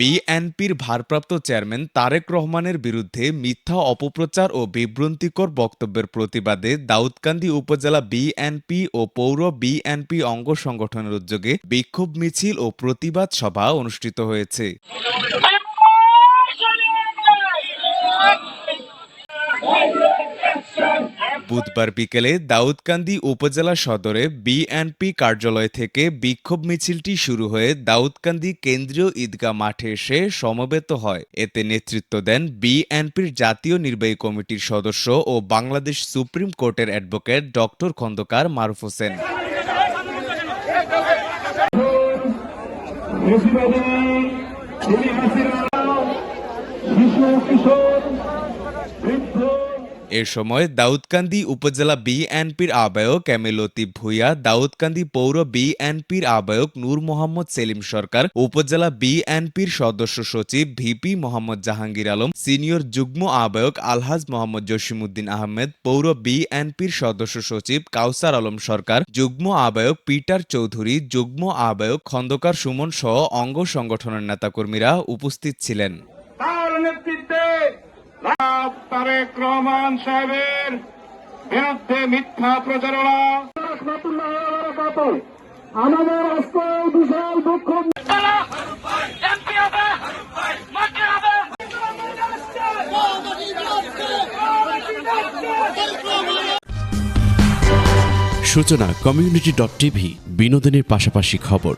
বিএনপির ভারপ্রাপ্ত চেয়ারম্যান তারেক রহমানের বিরুদ্ধে মিথ্যা অপপ্রচার ও বিভ্রান্তিকর বক্তব্যের প্রতিবাদে দাউদকান্দি উপজেলা বিএনপি ও পৌর বিএনপি অঙ্গ সংগঠনের উদ্যোগে বিক্ষোভ মিছিল ও প্রতিবাদ সভা অনুষ্ঠিত হয়েছে। বুধবার বিকেলে দাউদকান্দি উপজেলা সদরে বিএনপি কার্যালয় থেকে বিক্ষোভ মিছিলটি শুরু হয়ে দাউদকান্দি কেন্দ্রীয় ঈদগাহ মাঠে এসে সমবেত হয় এতে নেতৃত্ব দেন বিএনপির জাতীয় নির্বাহী কমিটির সদস্য ও বাংলাদেশ সুপ্রিম কোর্টের অ্যাডভোকেট ডক্টর খন্দকার মারুফ হোসেন কিশোর এ সময় দাউদকান্দি উপজেলা বিএনপির আহ্বায়ক লতিফ ভূঁইয়া, দাউদকান্দি পৌর বিএনপির আহ্বায়ক নূর মোহাম্মদ সেলিম সরকার, উপজেলা বিএনপির সদস্য সচিব ভিপি মোহাম্মদ জাহাঙ্গীর আলম, সিনিয়র যুগ্ম আহ্বায়ক আলহাজ মোহাম্মদ জসিমউদ্দিন আহমেদ, পৌর বিএনপির সদস্য সচিব কাউসার আলম সরকার, যুগ্ম আহ্বায়ক পিটার চৌধুরী, যুগ্ম আহ্বায়ক খন্দকার সুমন সহ অঙ্গ সংগঠনের নেতাকর্মীরা উপস্থিত ছিলেন। জনাব তারেক রহমান সাহেবের বিরুদ্ধে মিথ্যা প্রচারণা। আমাদের বিশাল দুঃখ সূচনা কমিউনিটি ডট টিভি, বিনোদনের পাশাপাশি খবর।